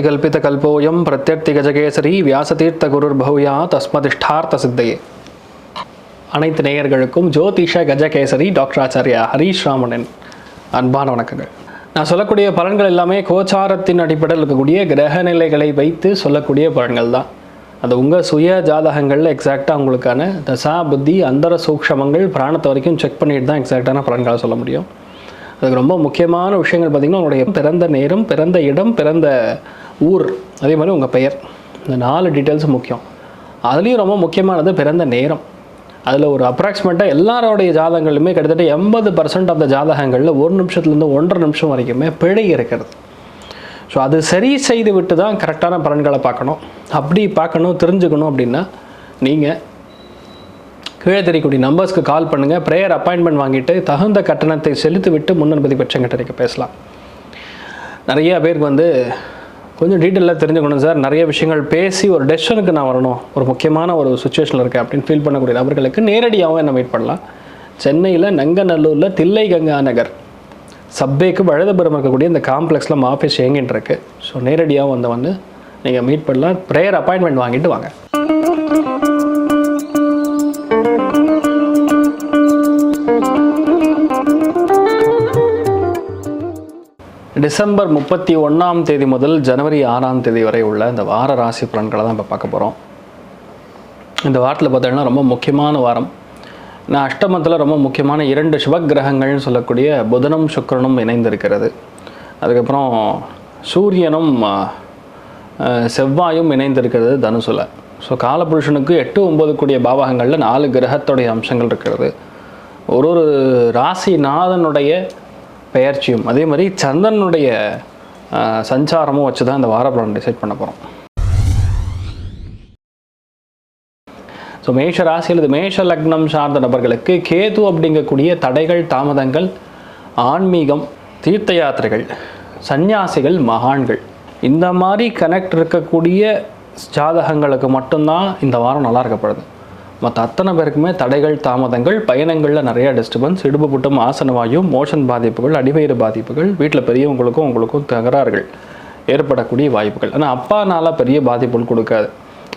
அர்த்திகல்பிதகல்போயம் பிரத்யர்த்திகஜகேசரி குருர் குருர்பூயா தஸ்மதிஷ்டார்த்த சித்தையே அனைத்து நேயர்களுக்கும் ஜோதிஷ கஜகேசரி டாக்டர் ஆச்சாரியா ஹரீஷ் ராமனின் அன்பான வணக்கங்கள். நான் சொல்லக்கூடிய பலன்கள் எல்லாமே கோச்சாரத்தின் அடிப்படையில் இருக்கக்கூடிய கிரக நிலைகளை வைத்து சொல்லக்கூடிய பலன்கள் தான். அது உங்கள் சுய ஜாதகங்களில் எக்ஸாக்டாக உங்களுக்கான தசா புத்தி அந்தர சூக்ஷமங்கள் பிராணத்தை வரைக்கும் செக் பண்ணிட்டு தான் எக்ஸாக்டான பலன்களை சொல்ல முடியும். அதுக்கு ரொம்ப முக்கியமான விஷயங்கள் பார்த்திங்கன்னா உங்களுடைய பிறந்த நேரம் பிறந்த இடம் பிறந்த ஊர் அதே மாதிரி உங்கள் பெயர். இந்த நாலு டீட்டெயில்ஸும் முக்கியம். அதுலேயும் ரொம்ப முக்கியமானது பிறந்த நேரம். அதில் ஒரு அப்ராக்சிமேட்டாக எல்லாரோடைய ஜாதகங்களுமே கிட்டத்தட்ட எண்பது பர்சன்ட் ஆஃப் த ஜாதகங்களில் ஒரு நிமிஷத்துலேருந்து ஒன்றரை நிமிஷம் வரைக்குமே பிழை இருக்கிறது. ஸோ அது சரி செய்து விட்டு தான் கரெக்டான பலன்களை பார்க்கணும். அப்படி பார்க்கணும் தெரிஞ்சுக்கணும் அப்படின்னா நீங்கள் கீழே தெரியக்கூடிய நம்பர்ஸ்க்கு கால் பண்ணுங்கள் ப்ரேயர் அப்பாயின்மெண்ட் வாங்கிட்டு தகுந்த கட்டணத்தை செலுத்தி விட்டு முன்னனுமதி பெற்றங்கிட்ட நீங்கள் பேசலாம். நிறைய பேருக்கு வந்து கொஞ்சம் டீட்டெயிலாக தெரிஞ்சுக்கணும் சார். நிறைய விஷயங்கள் பேசி ஒரு டெசிஷனுக்கு நான் வரணும். ஒரு முக்கியமான ஒரு சுச்சுவேஷனில் இருக்கேன் அப்படின்னு ஃபீல் பண்ணக்கூடிய நபர்களுக்கு நேரடியாகவும் என்ன மீட் பண்ணலாம். சென்னையில் நங்கநல்லூரில் தில்லை கங்கா நகர் சப்பேக்கு வழுதபுரம் இருக்கக்கூடிய இந்த காம்ப்ளெக்ஸில் நம்ம ஆஃபீஸ் இயங்கிட்டு இருக்கு. ஸோ நேரடியாக வந்து வந்து நீங்கள் மீட் பண்ணலாம். ப்ரேயர் அப்பாயின்மெண்ட் வாங்கிட்டு வாங்க. டிசம்பர் முப்பத்தி ஒன்றாம் தேதி முதல் ஜனவரி ஆறாம் தேதி வரை உள்ள இந்த வார ராசி பலன்களை தான் இப்போ பார்க்க போகிறோம் இந்த வாரத்தில் பார்த்தீங்கன்னா ரொம்ப முக்கியமான வாரம். நான் அஷ்டமத்தில் ரொம்ப முக்கியமான இரண்டு சிவக்கிரகங்கள்னு சொல்லக்கூடிய புதனும் சுக்கரனும் இணைந்திருக்கிறது. அதுக்கப்புறம் சூரியனும் செவ்வாயும் இணைந்திருக்கிறது தனுசுல. ஸோ காலபுருஷனுக்கு எட்டு ஒம்பது கூடிய பாவகங்களில் நாலு கிரகத்துடைய அம்சங்கள் இருக்கிறது. ஒரு ஒரு ராசிநாதனுடைய பெயர்ச்சியும். அதே மாதிரி சந்திரனுடைய சஞ்சாரமும் வச்சு தான் இந்த வாரப்பலன் டிசைட் பண்ண போகிறோம் ஸோ மேஷ ராசி அல்லது மேஷ லக்னம் சார்ந்த நபர்களுக்கு கேது அப்படிங்கக்கூடிய தடைகள் தாமதங்கள் ஆன்மீகம் தீர்த்த யாத்திரைகள் சந்நியாசிகள் மகான்கள். இந்த மாதிரி கனெக்ட் இருக்கக்கூடிய ஜாதகங்களுக்கு மட்டும்தான் இந்த வாரம் நல்லா இருக்கப்படுது மற்ற அத்தனை பேருக்குமே தடைகள் தாமதங்கள் பயணங்களில் நிறைய டிஸ்டர்பன்ஸ் இடுப்பு புட்டம் ஆசனவாயும் மோஷன் பாதிப்புகள் அடிவயிறு பாதிப்புகள் வீட்டில் பெரியவங்களுக்கும் உங்களுக்கும் தகராறுகள் ஏற்படக்கூடிய வாய்ப்புகள். ஆனால் அப்பானால பெரிய பாதிப்புகள் கொடுக்காது.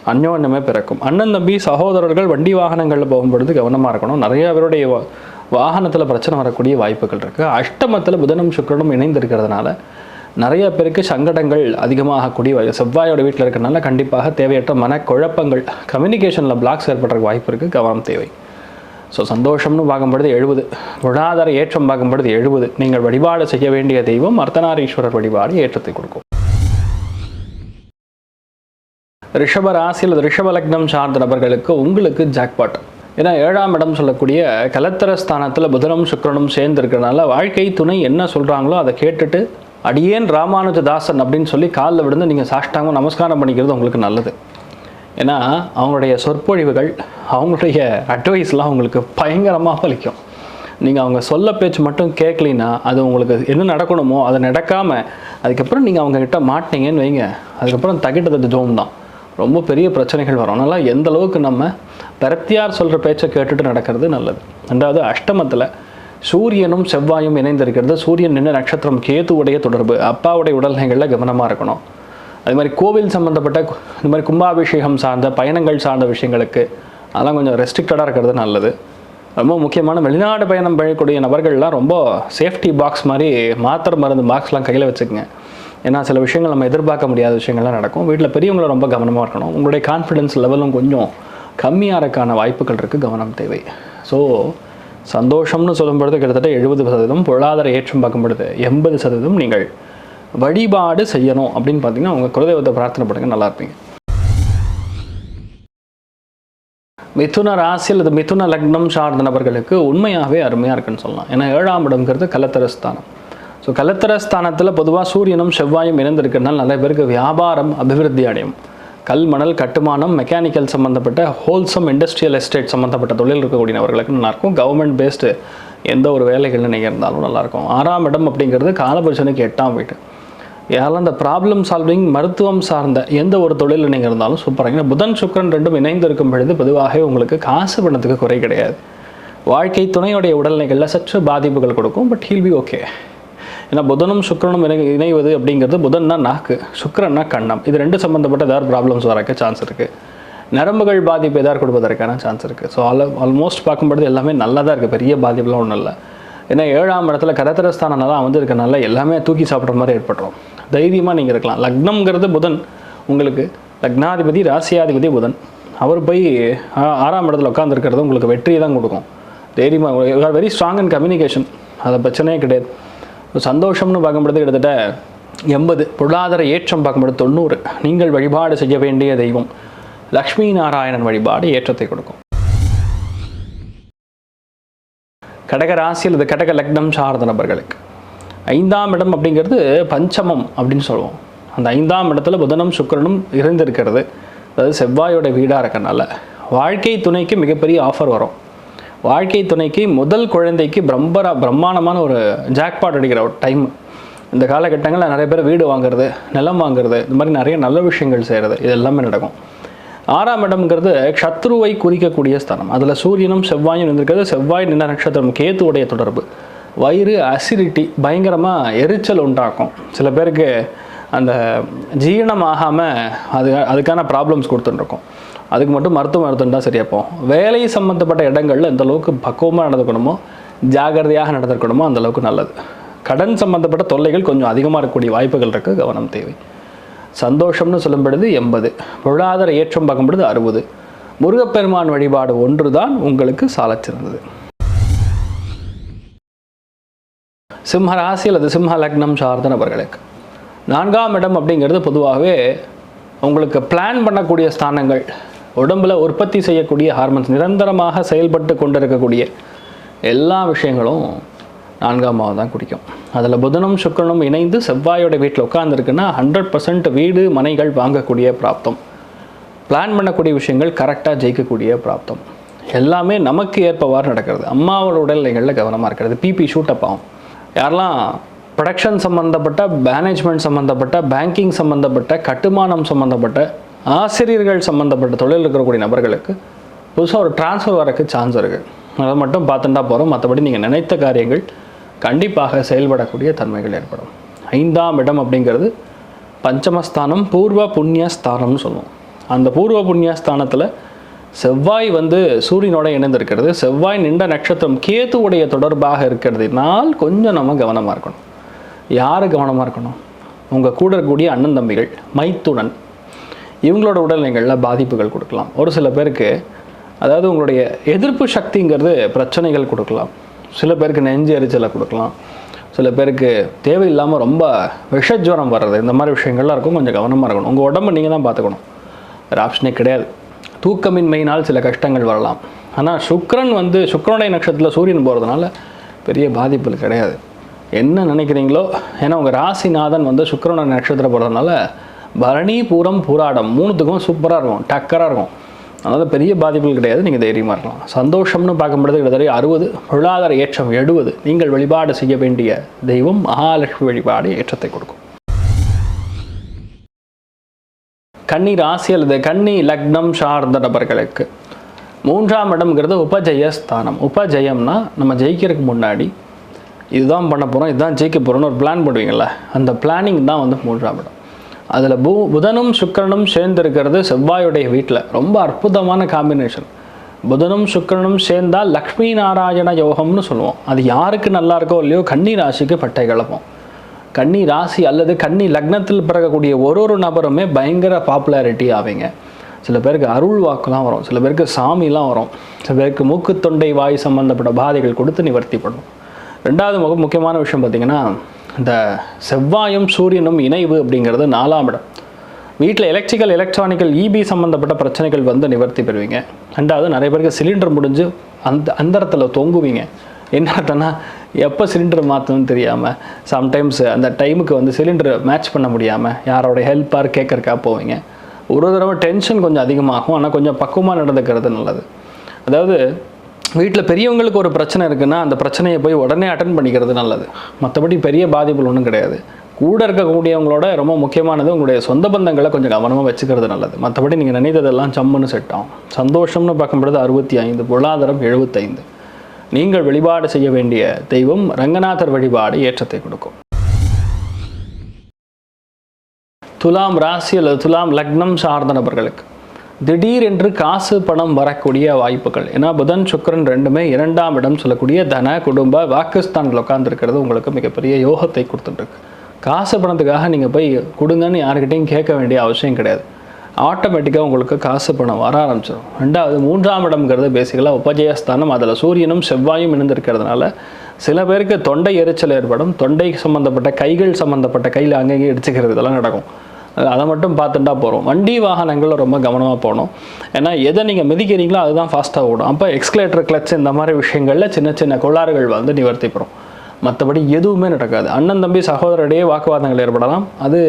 அந்யோன்யமே பிறக்கும். அண்ணன் தம்பி சகோதரர்கள் வண்டி வாகனங்களில் போகும்பொழுது கவனமாக இருக்கணும். நிறைய பேருடைய வா- வாகனத்தில் பிரச்சனை வரக்கூடிய வாய்ப்புகள் இருக்குது அஷ்டமத்தில் புதனும் சுக்கிரனும் இணைந்திருக்கிறதுனால நிறைய பேருக்கு சங்கடங்கள் அதிகமாகக்கூடிய செவ்வாயோட வீட்டில் இருக்கிறனால கண்டிப்பாக தேவையற்ற மனக்குழப்பங்கள் கம்யூனிகேஷனில் பிளாக்ஸ் ஏற்படுறதுக்கு வாய்ப்பு இருக்குது கவனம் தேவை. ஸோ சந்தோஷம்னு பார்க்கும்பொழுது எழுபது. பொருளாதார ஏற்றம் பார்க்கும்பொழுது எழுபது. நீங்கள் வழிபாடு செய்ய வேண்டிய தெய்வம் அர்த்தநாரீஸ்வரர் வழிபாடு ஏற்றத்தை கொடுக்கும். ரிஷப ராசி அல்லது ரிஷப லக்னம் சார்ந்த நபர்களுக்கு உங்களுக்கு ஜாக்பாட் ஏன்னா ஏழாம் இடம் சொல்லக்கூடிய கலத்தர ஸ்தானத்தில் புதனும் சுக்கரனும் சேர்ந்து இருக்கிறனால வாழ்க்கை துணை என்ன சொல்கிறாங்களோ அதை கேட்டுட்டு அடியேன் ராமானுஜதாசன் அப்படின்னு சொல்லி காலில் விழுந்து நீங்கள் சாஷ்டாங்கம் நமஸ்காரம் பண்ணிக்கிறது உங்களுக்கு நல்லது. ஏன்னா அவங்களுடைய சொற்பொழிவுகள் அவங்களுடைய அட்வைஸ்லாம் உங்களுக்கு பயங்கரமாக பலிக்கும். நீங்கள் அவங்க சொல்ல பேச்சு மட்டும் கேட்கலின்னா அது உங்களுக்கு என்ன நடக்கணுமோ அதை நடக்காமல் அதுக்கப்புறம் நீங்கள் அவங்கக்கிட்ட மாட்டினீங்கன்னு வைங்க. அதுக்கப்புறம் தகிட்டது ஜோம் தான். ரொம்ப பெரிய பிரச்சனைகள் வரும். அதனால் எந்த அளவுக்கு நம்ம பரத்தியார் சொல்கிற பேச்சை கேட்டுட்டு நடக்கிறது நல்லது. ரெண்டாவது அஷ்டமத்தில் சூரியனும் செவ்வாயும் இணைந்திருக்கிறது. சூரியன் நின்று நட்சத்திரம் கேத்துவுடைய தொடர்பு. அப்பாவுடைய உடல்நிலைகளில் கவனமாக இருக்கணும். அது மாதிரி கோவில் சம்மந்தப்பட்ட இந்த மாதிரி கும்பாபிஷேகம் சார்ந்த பயணங்கள் சார்ந்த விஷயங்களுக்கு அதெல்லாம் கொஞ்சம் ரெஸ்ட்ரிக்டடாக இருக்கிறது நல்லது. ரொம்ப முக்கியமான வெளிநாடு பயணம் பண்ணக்கூடிய நபர்கள்லாம் ரொம்ப சேஃப்டி பாக்ஸ் மாதிரி மாத்திரை மருந்து பாக்ஸ்லாம் கையில் வச்சுக்கோங்க. ஏன்னா சில விஷயங்கள் நம்ம எதிர்பார்க்க முடியாத விஷயங்கள்லாம் நடக்கும். வீட்டில் பெரியவங்கள ரொம்ப கவனமாக இருக்கணும். உங்களுடைய கான்ஃபிடென்ஸ் லெவலும் கொஞ்சம் கம்மியாக இருக்கான வாய்ப்புகள் இருக்குது கவனம் தேவை. ஸோ சந்தோஷம்னு சொல்லும் பொழுது கிட்டத்தட்ட எழுபது சதவீதம் பொருளாதார ஏற்றம் பார்க்கும் பொழுது எண்பது சதவீதம் நீங்கள் வழிபாடு செய்யணும் அப்படின்னு பார்த்தீங்கன்னா உங்கள் குலதெய்வத்தை பிரார்த்தனை பண்ணுங்க நல்லா இருப்பீங்க. மிதுன ராசி அல்லது மிதுன லக்னம் சார்ந்த நபர்களுக்கு உண்மையாகவே அருமையாக இருக்குன்னு சொல்லலாம். ஏன்னா ஏழாம் இடம்ங்கிறது கலத்தரஸ்தானம். ஸோ கலத்தரஸ்தானத்தில் பொதுவாக சூரியனும் செவ்வாயும் இணைந்திருக்கிறதுனால நிறைய பேருக்கு வியாபாரம் அபிவிருத்தி அடையும். கல் மணல் கட்டுமானம் மெக்கானிக்கல் சம்மந்தப்பட்ட ஹோல்சம் இண்டஸ்ட்ரியல் எஸ்டேட் சம்மந்தப்பட்ட தொழில் இருக்கக்கூடிய நபர்களுக்கு நல்லாயிருக்கும். கவர்மெண்ட் பேஸ்டு எந்த ஒரு வேலைகள் நீங்கள் இருந்தாலும் நல்லாயிருக்கும். ஆறாம் இடம் அப்படிங்கிறது காலபுருஷனுக்கு எட்டாம் வீடு. யாரெல்லாம் இந்த ப்ராப்ளம் சால்விங் மருத்துவம் சார்ந்த எந்த ஒரு தொழிலில் நீங்கள் இருந்தாலும் சூப்பராக ஏன்னா புதன் சுக்கரன் ரெண்டும் இணைந்து இருக்கும் பொழுது பொதுவாகவே உங்களுக்கு காசு பணத்துக்கு குறை கிடையாது. வாழ்க்கை துணையுடைய உடல்நிலைகளில் சற்று பாதிப்புகள் கொடுக்கும் பட் ஹீல் பி ஓகே ஏன்னா புதனும் சுக்கிரனும் இணை இணைவது அப்படிங்கிறது புதன்னா நாக்கு சுக்கரன்னா கண்ணம். இது ரெண்டு சம்மந்தப்பட்ட ஏதாவது ப்ராப்ளம்ஸ் வரக்க சான்ஸ் இருக்குது நரம்புகள் பாதிப்பு ஏதாவது கொடுப்பதற்கான சான்ஸ் இருக்குது ஸோ ஆல் ஆல்மோஸ்ட் பார்க்கும்பொழுது எல்லாமே நல்லா தான் இருக்குது பெரிய பாதிப்புலாம் ஒன்றும் இல்லை. ஏன்னா ஏழாம் இடத்துல கரத்திரஸ்தானம் தான் வந்து இருக்கனால எல்லாமே தூக்கி சாப்பிட்ற மாதிரி ஏற்பட்டுரும். தைரியமாக நீங்கள் இருக்கலாம். லக்னம்ங்கிறது புதன் உங்களுக்கு லக்னாதிபதி ராசியாதிபதி புதன். அவர் போய் ஆறாம் இடத்துல உட்காந்துருக்கிறது உங்களுக்கு வெற்றியை தான் கொடுக்கும் தைரியமாக வெரி ஸ்ட்ராங் அண்ட் கம்யூனிகேஷன் அது பிரச்சனையே கிடையாது. சந்தோஷம்னு பார்க்கும்பொழுது கிட்டத்தட்ட எண்பது. பொருளாதார ஏற்றம் பார்க்கும்பொழுது தொண்ணூறு. நீங்கள் வழிபாடு செய்ய வேண்டிய தெய்வம். லக்ஷ்மி நாராயணன் வழிபாடு ஏற்றத்தை கொடுக்கும். கடக ராசி அல்லது கடக லக்னம் சார்ந்த நபர்களுக்கு. ஐந்தாம் இடம் அப்படிங்கிறது பஞ்சமம் அப்படின்னு சொல்லுவோம். அந்த ஐந்தாம் இடத்துல புதனும் சுக்கிரனும் இருந்திருக்கிறது. அதாவது செவ்வாயோட வீடாக இருக்கனால வாழ்க்கை துணைக்கு மிகப்பெரிய ஆஃபர் வரும். வாழ்க்கை துணைக்கு முதல் குழந்தைக்கு பிரம்பரா பிரம்மாண்டமான ஒரு ஜாக்பாட் அடிக்கிற ஒரு டைம் இந்த காலகட்டங்களில் நிறைய பேர் வீடு வாங்குறது நிலம் வாங்குறது இந்த மாதிரி நிறைய நல்ல விஷயங்கள் செய்கிறது இது எல்லாமே நடக்கும். ஆறாம் இடம்ங்கிறது சத்ருவை குறிக்கக்கூடிய ஸ்தானம். அதில் சூரியனும் செவ்வாயும் இருந்திருக்கிறது. செவ்வாய் நின்ற நட்சத்திரம் கேத்துவுடைய தொடர்பு. வயிறு அசிடிட்டி பயங்கரமாக எரிச்சல் உண்டாக்கும். சில பேருக்கு அந்த ஜீரணம் ஆகாமல் அது அதுக்கான ப்ராப்ளம்ஸ் கொடுத்துட்டுருக்கோம் அதுக்கு மட்டும் மருத்துவம் தான் சரியா போகும் வேலை சம்மந்தப்பட்ட இடங்களில் எந்த அளவுக்கு பக்குவமாக நடந்துக்கணுமோ ஜாகிரதையாக நடந்துக்கணுமோ அந்த அளவுக்கு நல்லது. கடன் சம்மந்தப்பட்ட தொல்லைகள் கொஞ்சம் அதிகமாக இருக்கக்கூடிய வாய்ப்புகள் இருக்குது கவனம் தேவை. சந்தோஷம்னு சொல்லும்பொழுது எண்பது. பொருளாதார ஏற்றம் பார்க்கும்பொழுது அறுபது. முருகப்பெருமான் வழிபாடு ஒன்று தான் உங்களுக்கு சாலச்சிறந்தது. சிம்ம ராசி அல்லது சிம்ம லக்னம் சார்ந்த நபர்களுக்கு நான்காம் இடம் அப்படிங்கிறது பொதுவாகவே உங்களுக்கு பிளான் பண்ணக்கூடிய ஸ்தானங்கள். உடம்புல உற்பத்தி செய்யக்கூடிய ஹார்மோன்ஸ் நிரந்தரமாக செயல்பட்டு கொண்டிருக்கக்கூடிய எல்லா விஷயங்களும் நான்காம் பாவம் தான் குடிக்கும். அதில் புதனும் சுக்கிரனும் இணைந்து செவ்வாயோட வீட்டில் உட்காந்துருக்குன்னா ஹண்ட்ரட் பர்சன்ட் வீடு மனைகள் வாங்கக்கூடிய பிராப்தம். பிளான் பண்ணக்கூடிய விஷயங்கள் கரெக்டாக ஜெயிக்கக்கூடிய பிராப்தம். எல்லாமே நமக்கு ஏற்பவாறு நடக்கிறது. அம்மாவோட உடல்நிலைகளில் கவனமாக இருக்கிறது. பிபி ஷூட்டப் ஆகும். யாரெல்லாம் ப்ரொடக்ஷன் சம்மந்தப்பட்ட மேனேஜ்மெண்ட் சம்மந்தப்பட்ட பேங்கிங் சம்மந்தப்பட்ட கட்டுமானம் சம்மந்தப்பட்ட ஆசிரியர்கள் சம்மந்தப்பட்ட தொழில் இருக்கக்கூடிய நபர்களுக்கு புதுசாக ஒரு ட்ரான்ஸ்ஃபர் வரக்கு சான்ஸ் இருக்குது அதை மட்டும் பார்த்துட்டா போகிறோம் மற்றபடி நீங்கள் நினைத்த காரியங்கள் கண்டிப்பாக செயல்படக்கூடிய தன்மைகள் ஏற்படும். ஐந்தாம் இடம் அப்படிங்கிறது பஞ்சமஸ்தானம் பூர்வ புண்ணிய ஸ்தானம்னு சொல்லுவோம். அந்த பூர்வ புண்ணிய ஸ்தானத்தில் செவ்வாய் வந்து சூரியனோட இணைந்திருக்கிறது. செவ்வாய் நின்ற நட்சத்திரம் கேத்துவுடைய தொடர்பாக இருக்கிறதுனால் கொஞ்சம் நம்ம கவனமாக இருக்கணும். யார் கவனமாக இருக்கணும்? உங்கள் கூட இருக்கக்கூடிய அண்ணன் தம்பிகள் மைத்துனன் இவங்களோட உடல்நிலைகளில் பாதிப்புகள் கொடுக்கலாம். ஒரு சில பேருக்கு அதாவது உங்களுடைய எதிர்ப்பு சக்திங்கிறது பிரச்சனைகள் கொடுக்கலாம். சில பேருக்கு நெஞ்சு எரிச்சலை கொடுக்கலாம். சில பேருக்கு தேவையில்லாமல் ரொம்ப விஷஜுவரம் வர்றது இந்த மாதிரி விஷயங்கள்லாம் இருக்கும். கொஞ்சம் கவனமாக இருக்கணும். உங்கள் உடம்பு நீங்கள் தான் பார்த்துக்கணும் வேறு ஆப்ஷனே கிடையாது. தூக்கமின்மையினால் சில கஷ்டங்கள் வரலாம். ஆனால் சுக்ரன் வந்து சுக்கிரனுடைய நட்சத்திரத்தில் சூரியன் போகிறதுனால பெரிய பாதிப்புகள் கிடையாது. என்ன நினைக்கிறீங்களோ ஏன்னா உங்கள் ராசிநாதன் வந்து சுக்கிரனுடைய நட்சத்திரம் போகிறதுனால பரணி பூரம் பூராடம் மூணுத்துக்கும் சூப்பராக இருக்கும் டக்கராக இருக்கும். அதனால் பெரிய பாதிப்புகள் கிடையாது நீங்கள் தைரியமாக இருக்கலாம். சந்தோஷம்னு பார்க்கும்பொழுது கிட்டத்தட்ட அறுபது பொருளாதார ஏற்றம் எழுபது. நீங்கள் வழிபாடு செய்ய வேண்டிய தெய்வம் மகாலட்சுமி வழிபாடு ஏற்றத்தை கொடுக்கும். கன்னி ராசி அல்லது கன்னி லக்னம் சார்ந்த நபர்களுக்கு மூன்றாம் இடம்ங்கிறது உபஜய ஸ்தானம். உபஜயம்னா நம்ம ஜெயிக்கிறதுக்கு முன்னாடி இதுதான் பண்ண போகிறோம் இதுதான் ஜெயிக்க போகிறோன்னு ஒரு பிளான் பண்ணுவீங்கள்ல அந்த பிளானிங் தான் வந்து மூன்றாம் இடம். அதில் பூ புதனும் சுக்கிரனும் சேர்ந்திருக்கிறது செவ்வாயுடைய வீட்டில் ரொம்ப அற்புதமான காம்பினேஷன் புதனும் சுக்கிரனும் சேர்ந்தால் லக்ஷ்மி நாராயண யோகம்னு சொல்லுவோம். அது யாருக்கு நல்லா இருக்கோ இல்லையோ கன்னி ராசிக்கு பட்டை கிளப்போம். கன்னி ராசி அல்லது கன்னி லக்னத்தில் பிறக்கக்கூடிய ஒரு ஒரு நபருமே பயங்கர பாப்புலாரிட்டி ஆவீங்க. சில பேருக்கு அருள் வாக்குலாம் வரும். சில பேருக்கு சாமிலாம் வரும். சில பேருக்கு மூக்கு தொண்டை வாய் சம்பந்தப்பட்ட பாதைகள் கொடுத்து நிவர்த்தி பண்ணும் ரெண்டாவது முக முக்கியமான விஷயம் பார்த்திங்கன்னா இந்த செவ்வாயும் சூரியனும் இணைவு அப்படிங்கிறது நாலாம் இடம். வீட்டில் எலக்ட்ரிக்கல் எலக்ட்ரானிக்கல் இபி சம்மந்தப்பட்ட பிரச்சனைகள் வந்து நிவர்த்தி பெறுவீங்க. ரெண்டாவது நிறைய பேருக்கு சிலிண்டர் முடிஞ்சு அந்த அந்தரத்தில் தொங்குவீங்க. என்ன அர்த்தம்னா எப்போ சிலிண்டர் மாற்றணும்னு தெரியாமல் சம்டைம்ஸ் அந்த டைமுக்கு வந்து சிலிண்டர் மேட்ச் பண்ண முடியாமல் யாரோட ஹெல்ப்பார் கேட்கறக்கா போவீங்க. ஒரு தடவை டென்ஷன் கொஞ்சம் அதிகமாகும். ஆனால் கொஞ்சம் பக்குவமாக நடந்துக்கிறது நல்லது. அதாவது வீட்டில் பெரியவங்களுக்கு ஒரு பிரச்சனை இருக்குன்னா அந்த பிரச்சனையை போய் உடனே அட்டன் பண்ணிக்கிறது நல்லது. மற்றபடி பெரிய பாதிப்புகள் ஒன்றும் கிடையாது. கூட இருக்கக்கூடியவங்களோட ரொம்ப முக்கியமானது உங்களுடைய சொந்த பந்தங்களை கொஞ்சம் கவனமாக வச்சுக்கிறது நல்லது. மற்றபடி நீங்கள் நினைத்ததெல்லாம் சம்முன்னு செட் சந்தோஷம்னு பார்க்கும்பொழுது அறுபத்தி ஐந்து பொருளாதாரம் எழுபத்தைந்து. நீங்கள் வழிபாடு செய்ய வேண்டிய தெய்வம் ரங்கநாதர் வழிபாடு ஏற்றத்தை கொடுக்கும். துலாம் ராசி அல்லது துலாம் லக்னம் சார்ந்த நபர்களுக்கு. திடீர் என்று காசு பணம் வரக்கூடிய வாய்ப்புகள். ஏன்னா புதன் சுக்கரன் ரெண்டுமே இரண்டாம் இடம் சொல்லக்கூடிய தன குடும்ப வாக்குஸ்தானில் உட்காந்துருக்கிறது உங்களுக்கு மிகப்பெரிய யோகத்தை கொடுத்துட்டுருக்கு. காசு பணத்துக்காக நீங்கள் போய் கொடுங்கன்னு யாருக்கிட்டையும் கேட்க வேண்டிய அவசியம் கிடையாது. ஆட்டோமேட்டிக்காக உங்களுக்கு காசு பணம் வர ஆரம்பிச்சிடும் ரெண்டாவது மூன்றாம் இடம்ங்கிறது பேசிக்கலாக உபஜயஸ்தானம். அதில் சூரியனும் செவ்வாயும் இணைந்திருக்கிறதுனால சில பேருக்கு தொண்டை எரிச்சல் ஏற்படும். தொண்டை சம்மந்தப்பட்ட கைகள் சம்மந்தப்பட்ட கையில் அங்கங்கே இடிச்சுக்கிறது இதெல்லாம் நடக்கும். அதை மட்டும் பார்த்துட்டா போகிறோம் வண்டி வாகனங்களில் ரொம்ப கவனமாக போகணும். ஏன்னா எதை நீங்கள் மிதிக்கிறீங்களோ அதுதான் ஃபாஸ்ட்டாக ஓடும். அப்போ எக்ஸ்கலேட்டர் கிளச் இந்த மாதிரி விஷயங்களில் சின்ன சின்ன கோளாறுகள் வந்து நிவர்த்திப்படும். மற்றபடி எதுவுமே நடக்காது. அண்ணன் தம்பி சகோதரடையே வாக்குவாதங்கள் ஏற்படலாம். அது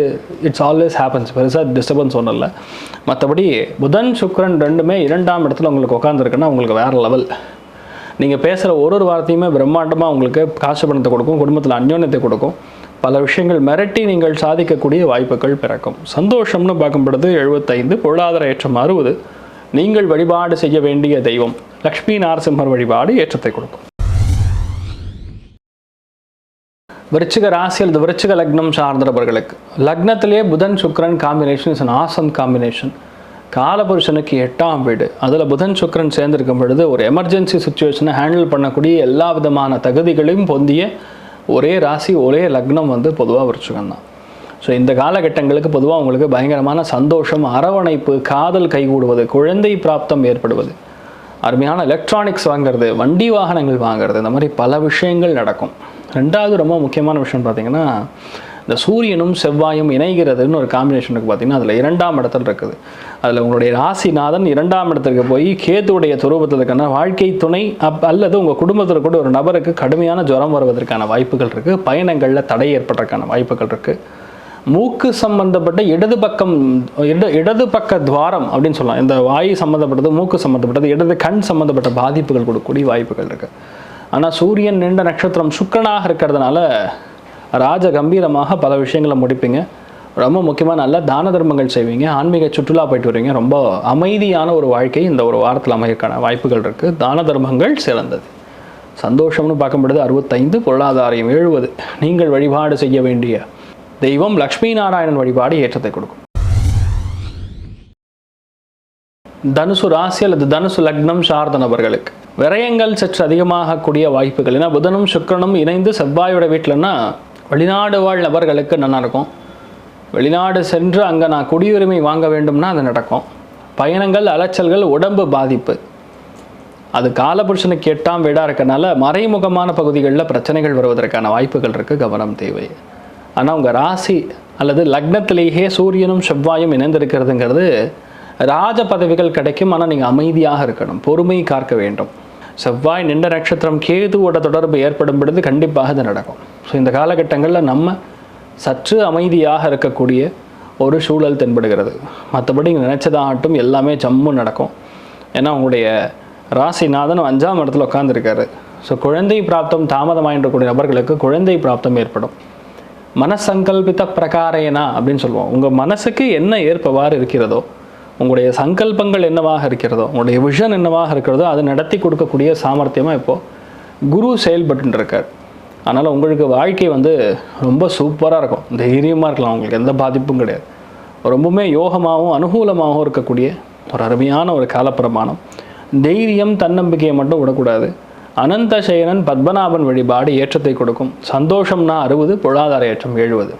இட்ஸ் ஆல்வேஸ் ஹேப்பன்ஸ் பெருசாக டிஸ்டர்பன்ஸ் ஒன்றும் இல்லை. மற்றபடி புதன் சுக்கரன் ரெண்டுமே இரண்டாம் இடத்துல உங்களுக்கு உட்காந்துருக்குன்னா உங்களுக்கு வேறு லெவல் நீங்கள் பேசுகிற ஒரு ஒரு வார்த்தையுமே பிரம்மாண்டமாக உங்களுக்கு காசு பணத்தை கொடுக்கும் குடும்பத்தில் அந்யோன்யத்தை கொடுக்கும். பல விஷயங்கள் மிரட்டி நீங்கள் சாதிக்கக்கூடிய வாய்ப்புகள் பிறக்கும். சந்தோஷம்னு பார்க்கும்பொழுது எழுபத்தைந்து பொருளாதார ஏற்றம் அறுபது. நீங்கள் வழிபாடு செய்ய வேண்டிய தெய்வம். லக்ஷ்மி நாரசிம்மர் வழிபாடு ஏற்றத்தை கொடுக்கும். விருச்சிக ராசி இந்த விருச்சிக லக்னம் சார்ந்தவர்களுக்கு. லக்னத்திலேயே புதன் சுக்ரன் combination is an awesome combination காலபுருஷனுக்கு எட்டாம் வீடு. அதில் புதன் சுக்கிரன் சேர்ந்திருக்கும் பொழுது ஒரு எமர்ஜென்சி சுச்சுவேஷனை ஹேண்டில் பண்ணக்கூடிய எல்லா விதமான தகுதிகளையும் பொந்திய ஒரே ராசி ஒரே லக்னம் வந்து பொதுவாக விருச்சிகம் தான். ஸோ இந்த காலகட்டங்களுக்கு பொதுவாக உங்களுக்கு பயங்கரமான சந்தோஷம் அரவணைப்பு காதல் கைகூடுவது குழந்தை பிராப்தம் ஏற்படுவது அருமையான எலக்ட்ரானிக்ஸ் வாங்குறது வண்டி வாகனங்கள் வாங்குறது இந்த மாதிரி பல விஷயங்கள் நடக்கும். ரெண்டாவது ரொம்ப முக்கியமான விஷயம் பார்த்திங்கன்னா இந்த சூரியனும் செவ்வாயும் இணைகிறதுன்னு ஒரு காம்பினேஷன் இருக்குது பார்த்தீங்கன்னா அதில் இரண்டாம் இடத்துல இருக்குது. அதில் உங்களுடைய ராசிநாதன் இரண்டாம் இடத்துக்கு போய் கேத்துடைய துருவத்தில் இருக்கான வாழ்க்கை துணை அப் அல்லது உங்கள் குடும்பத்தில் கூட ஒரு நபருக்கு கடுமையான ஜுரம் வருவதற்கான வாய்ப்புகள் இருக்குது பயணங்களில் தடை ஏற்படுறதுக்கான வாய்ப்புகள் இருக்குது மூக்கு சம்பந்தப்பட்ட இடது பக்கம் இட இடது பக்க துவாரம் அப்படின்னு சொல்லலாம். இந்த வாய் சம்மந்தப்பட்டது மூக்கு சம்மந்தப்பட்டது இடது கண் சம்மந்தப்பட்ட பாதிப்புகள் கொடுக்கக்கூடிய வாய்ப்புகள் இருக்குது ஆனால் சூரியன் நீண்ட நட்சத்திரம் சுக்கரனாக இருக்கிறதுனால ராஜ கம்பீரமாக பல விஷயங்களை முடிப்பீங்க. ரொம்ப முக்கியமாக நல்ல தான தர்மங்கள் செய்வீங்க. ஆன்மீக சுற்றுலா போயிட்டு வருவீங்க ரொம்ப அமைதியான ஒரு வாழ்க்கை இந்த ஒரு வாரத்தில் அமையக்கான வாய்ப்புகள் இருக்குது தான தர்மங்கள் சிறந்தது. சந்தோஷம்னு பார்க்கும்பொழுது அறுபத்தைந்து பொருளாதாரம் எழுபது. நீங்கள் வழிபாடு செய்ய வேண்டிய தெய்வம் லக்ஷ்மி நாராயணன் வழிபாடு ஏற்றத்தை கொடுக்கும். தனுசு ராசி அல்லது தனுசு லக்னம் சார்ந்த நபர்களுக்கு விரயங்கள் சற்று அதிகமாகக்கூடிய வாய்ப்புகள். ஏன்னா புதனும் சுக்கிரனும் இணைந்து செவ்வாயோட வீட்டிலன்னா வெளிநாடு வாழ் நபர்களுக்கு நல்லா இருக்கும். வெளிநாடு சென்று அங்கே நான் குடியுரிமை வாங்க வேண்டும்னா அது நடக்கும். பயணங்கள் அலைச்சல்கள் உடம்பு பாதிப்பு. அது காலபுருஷனுக்கு எட்டாம் வீடாக இருக்கனால மறைமுகமான பகுதிகளில் பிரச்சனைகள் வருவதற்கான வாய்ப்புகள் இருக்குது கவனம் தேவை. ஆனால் உங்கள் ராசி அல்லது லக்னத்திலேயே சூரியனும் செவ்வாயும் இணைந்திருக்கிறதுங்கிறது ராஜ பதவிகள் கிடைக்கும் ஆனால் நீங்கள் அமைதியாக இருக்கணும் பொறுமை காக்க வேண்டும். செவ்வாய் நின்ற நட்சத்திரம் கேதுவோட தொடர்பு ஏற்படும் பொழுது கண்டிப்பாக இது நடக்கும். ஸோ இந்த காலகட்டங்களில் நம்ம சற்று அமைதியாக இருக்கக்கூடிய ஒரு சூழல் தென்படுகிறது. மற்றபடி இங்கே நினச்சதாகட்டும் எல்லாமே ஜம்மு நடக்கும். ஏன்னா உங்களுடைய ராசிநாதன் அஞ்சாம் இடத்துல உட்காந்துருக்காரு ஸோ குழந்தை பிராப்தம் தாமதமாயின்றக்கூடிய நபர்களுக்கு குழந்தை பிராப்தம் ஏற்படும். மனசங்கல்பித்த பிரகாரேனா அப்படின்னு சொல்லுவோம். உங்கள் மனசுக்கு என்ன ஏற்பவாறு இருக்கிறதோ உங்களுடைய சங்கல்பங்கள் என்னவாக இருக்கிறதோ உங்களுடைய விஷன் என்னவாக இருக்கிறதோ அதை நடத்தி கொடுக்கக்கூடிய சாமர்த்தியமாக இப்போது குரு செயல்பட்டு இருக்கார் அதனால் உங்களுக்கு வாழ்க்கை வந்து ரொம்ப சூப்பராக இருக்கும். தைரியமாக இருக்கலாம். உங்களுக்கு எந்த பாதிப்பும் கிடையாது. ரொம்பவுமே யோகமாகவும் அனுகூலமாகவும் இருக்கக்கூடிய ஒரு அருமையான ஒரு காலப்பிரமாணம். தைரியம் தன்னம்பிக்கையை மட்டும் விடக்கூடாது. அனந்த சயனன் பத்மநாபன் வழிபாடு ஏற்றத்தை கொடுக்கும். சந்தோஷம்னா அறுபது பொருளாதார ஏற்றம் எழுபது.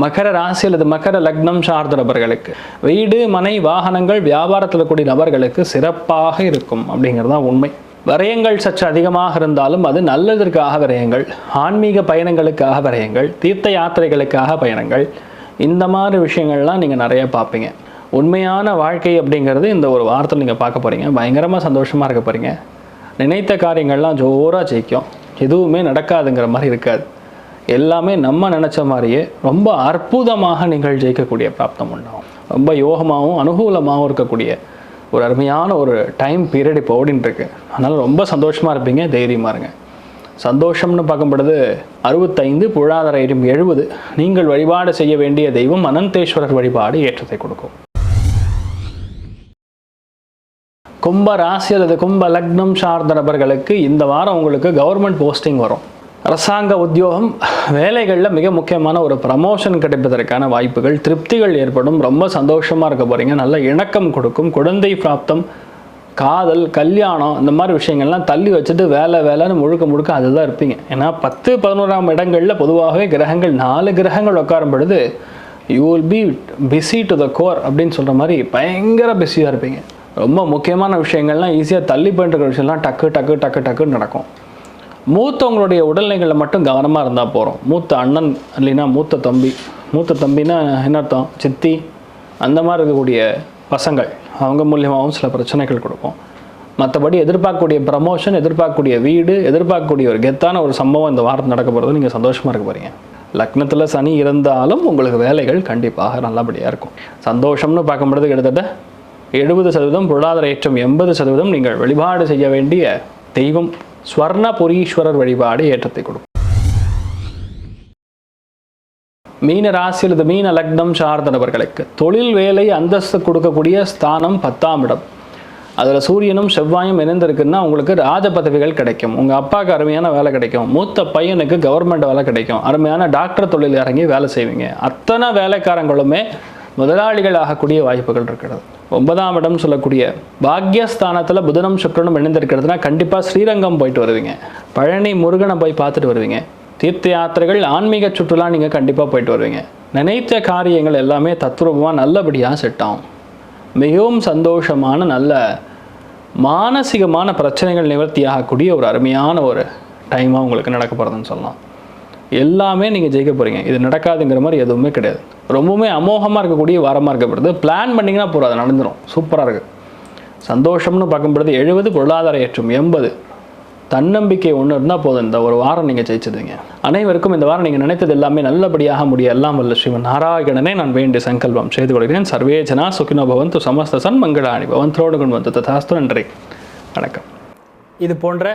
மகர ராசி அல்லது மகர லக்னம் சார்ந்த நபர்களுக்கு வீடு மனை வாகனங்கள் வியாபாரத்தில் கூடிய நபர்களுக்கு சிறப்பாக இருக்கும் அப்படிங்கிறது தான் உண்மை. விரயங்கள் சற்று அதிகமாக இருந்தாலும் அது நல்லதற்காக விரயங்கள் ஆன்மீக பயணங்களுக்காக விரயங்கள் தீர்த்த யாத்திரைகளுக்காக பயணங்கள் இந்த மாதிரி விஷயங்கள்லாம் நீங்கள் நிறைய பார்ப்பீங்க. உண்மையான வாழ்க்கை அப்படிங்கிறது இந்த ஒரு வாரத்தில் நீங்கள் பார்க்க போகிறீங்க பயங்கரமாக சந்தோஷமாக இருக்க போகிறீங்க நினைத்த காரியங்கள்லாம் ஜோராக ஜெயிக்கும். எதுவுமே நடக்காதுங்கிற மாதிரி இருக்காது. எல்லாமே நம்ம நினச்ச மாதிரியே ரொம்ப அற்புதமாக நீங்கள் ஜெயிக்கக்கூடிய பிராப்தம் உண்டாகும். ரொம்ப யோகமாகவும் அனுகூலமாகவும் இருக்கக்கூடிய ஒரு அருமையான ஒரு டைம் பீரியட் இப்போ ஓடின்ட்டுருக்கு இருக்கு அதனால் ரொம்ப சந்தோஷமாக இருப்பீங்க தைரியமாக இருங்க. சந்தோஷம்னு பார்க்கும்பொழுது அறுபத்தைந்து பொருளாதார ஐட்டம் எழுபது. நீங்கள் வழிபாடு செய்ய வேண்டிய தெய்வம் அனந்தேஸ்வரர் வழிபாடு ஏற்றத்தை கொடுக்கும். கும்ப ராசி அல்லது கும்ப லக்னம் சார்ந்த நபர்களுக்கு இந்த வாரம் உங்களுக்கு கவர்மெண்ட் போஸ்டிங் வரும். அரசாங்க உத்தியோகம் வேலைகளில் மிக முக்கியமான ஒரு ப்ரமோஷன் கிடைப்பதற்கான வாய்ப்புகள் திருப்திகள் ஏற்படும். ரொம்ப சந்தோஷமாக இருக்க போகிறீங்க நல்ல இணக்கம் கொடுக்கும். குழந்தை பிராப்தம் காதல் கல்யாணம் இந்த மாதிரி விஷயங்கள்லாம் தள்ளி வச்சுட்டு வேலை வேலைன்னு முழுக்க முழுக்க அதுதான் இருப்பீங்க. ஏன்னா பத்து பதினோராம் இடங்களில் பொதுவாகவே கிரகங்கள் நாலு கிரகங்கள் உட்காரும் பொழுது you will be busy to the core அப்படின்னு சொல்கிற மாதிரி பயங்கர பிஸியாக இருப்பீங்க. ரொம்ப முக்கியமான விஷயங்கள்லாம் ஈஸியாக தள்ளி பண்ணுற விஷயம்லாம் டக்கு டக்கு டக்கு டக்குன்னு நடக்கும். மூத்தவங்களுடைய உடல்நிலைகளில் மட்டும் கவனமாக இருந்தால் போகிறோம் மூத்த அண்ணன் இல்லைன்னா மூத்த தம்பி. மூத்த தம்பினா என்ன அர்த்தம்? சித்தி. அந்த மாதிரி இருக்கக்கூடிய பசங்கள். அவங்க மூலியமாகவும் சில பிரச்சனைகள் கொடுக்கும் மற்றபடி எதிர்பார்க்கக்கூடிய ப்ரமோஷன் எதிர்பார்க்கக்கூடிய வீடு எதிர்பார்க்கக்கூடிய ஒரு கெத்தான ஒரு சம்பவம் இந்த வாரத்தில் நடக்க போகிறது நீங்கள் சந்தோஷமாக இருக்க போகிறீங்க லக்னத்தில் சனி இருந்தாலும் உங்களுக்கு வேலைகள் கண்டிப்பாக நல்லபடியாக இருக்கும். சந்தோஷம்னு பார்க்கும்பொழுது கிட்டத்தட்ட எழுபது சதவீதம் பொருளாதார ஏற்றம் எண்பது சதவீதம் நீங்கள் வழிபாடு செய்ய வேண்டிய தெய்வம். ஸ்வர்ண ஸ்வர்ணபுரீஸ்வரர் வழிபாடு ஏற்றத்தை கொடுக்கும். மீன ராசியில் இது மீன லக்னம் சார்ந்த நபர்களுக்கு தொழில் வேலை அந்தஸ்து கொடுக்கக்கூடிய ஸ்தானம் பத்தாம் இடம். அதில் சூரியனும் செவ்வாயும் இணைந்திருக்குன்னா உங்களுக்கு ராஜ பதவிகள் கிடைக்கும். உங்கள் அப்பாவுக்கு அருமையான வேலை கிடைக்கும். மூத்த பையனுக்கு கவர்மெண்ட் வேலை கிடைக்கும். அருமையான டாக்டர் தொழில் இறங்கி வேலை செய்வீங்க. அத்தனை வேலைக்காரங்களுமே முதலாளிகள் ஆகக்கூடிய வாய்ப்புகள் இருக்கிறது. ஒன்பதாம் இடம் சொல்லக்கூடிய பாக்யஸ்தானத்தில் புதனும் சுக்கரனும் இணைந்திருக்கிறதுனா கண்டிப்பாக ஸ்ரீரங்கம் போயிட்டு வருவீங்க. பழனி முருகனை போய் பார்த்துட்டு வருவீங்க. தீர்த்த யாத்திரைகள் ஆன்மீக சுற்றுலா நீங்கள் கண்டிப்பாக போயிட்டு வருவீங்க. நினைத்த காரியங்கள் எல்லாமே தத்ரூபமாக நல்லபடியாக செட் ஆகும். மிகவும் சந்தோஷமான நல்ல மானசீகமான பிரச்சனைகள் நிவர்த்தி ஆகக்கூடிய ஒரு அருமையான ஒரு டைமாக உங்களுக்கு நடக்க போகிறதுன்னு சொல்லலாம். எல்லாமே நீங்கள் ஜெயிக்க போகிறீங்க இது நடக்காதுங்கிற மாதிரி எதுவுமே கிடையாது. ரொம்பவுமே அமோகமாக இருக்கக்கூடிய வாரமாக இருக்கப்படுது. பிளான் பண்ணிங்கன்னா போகிற அது நடந்துடும் சூப்பராக இருக்குது சந்தோஷம்னு பார்க்கும்பொழுது எழுபது பொருளாதார ஏற்றம் எண்பது. தன்னம்பிக்கை ஒன்று இருந்தால் போதும். இந்த ஒரு வாரம் நீங்கள் ஜெயிச்சிடுவீங்க. அனைவருக்கும் இந்த வாரம் நீங்கள் நினைத்தது எல்லாமே நல்லபடியாக முடிய எல்லாம் வல்ல ஸ்ரீமன் நாராயணனே நான் வேண்டிய சங்கல்பம் செய்து கொள்கிறேன். சர்வேஜனா சுகினோ பவந்து சமஸ்த சன் மங்களாணி பவந்தரோடு கொண்டு வந்து ததாஸ்து நன்றி. வணக்கம். இது போன்ற